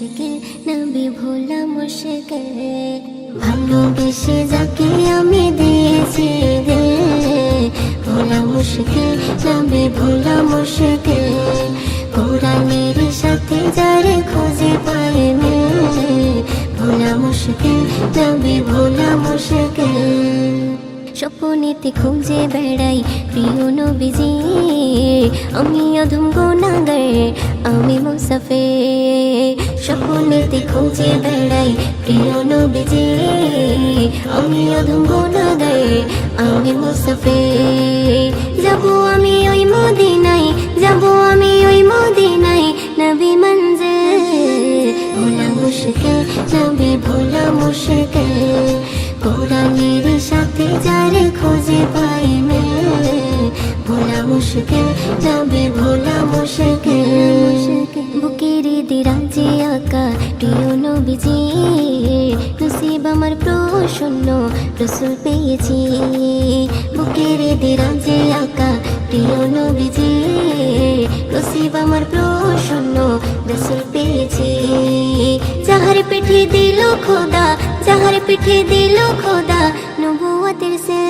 মুশকে নবী ভোলা মুশকে ভালোবেসে যাকে আমি দিয়েছি দে ভোলা মুশকে নবী ভোলা মুশকে কোরআনের সাথে যারে খুঁজে পায় পাইনি ভোলা মুশকে নবী ভোলা মুশকে স্বপ্নেতে খুঁজে বেড়াই প্রিয় নবীজি। আমি অধম গোনাগার আমি মুসাফের স্বপ্নেতে খুঁজে বেড়াই প্রিয় নবীজি, আমি অধম গোনাগার আমি মুসাফে যাব আমি ওই মদিনাই যাব আমি ওই মদিনাই নবী মঞ্জিল ভোলা মুশকিল, নবী ভোলা মুশকিল। কোরআনের সাথে যারে খুঁজে পাই মেলে ভোলা মুশকিল, নবী ভোলা মুশকিল। বুকের দিরাজে আঁকা প্রিয় নবীজি নসিব আমার প্রসন্ন রসুল পেয়েছি বুকের দিরাজে আঁকা প্রিয় নবীজি নসিব আমার প্রসন্ন রসুল পেয়েছি যাহার পিঠে দিল খোদা যাহার পিঠে দিল খোদা নবুয়তের সে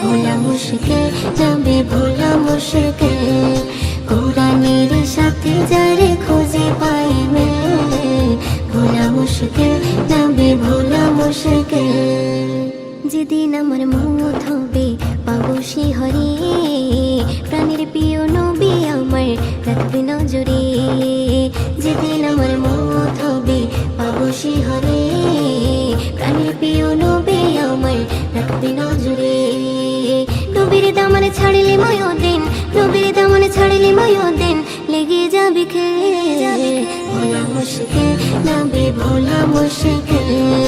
ভোলা মুশকিল নবী ভোলা মুশকিল মুশকিল যেদিন আমার মত হবে পাবো হরে। প্রাণের প্রিয় নবী আমার রাখবে নজরে। যেদিন আমার মত হবে পাবো হরে। প্রাণের প্রিয় নবী আমার রাখবে নজরে। নবীর দামান ছাড়িলে ময় দিন নবীর দামান ছাড়িলে ময় দিন লেগে যাবে খেয়ে ভোলা মুশকিল নবী ভোলা মুশকিল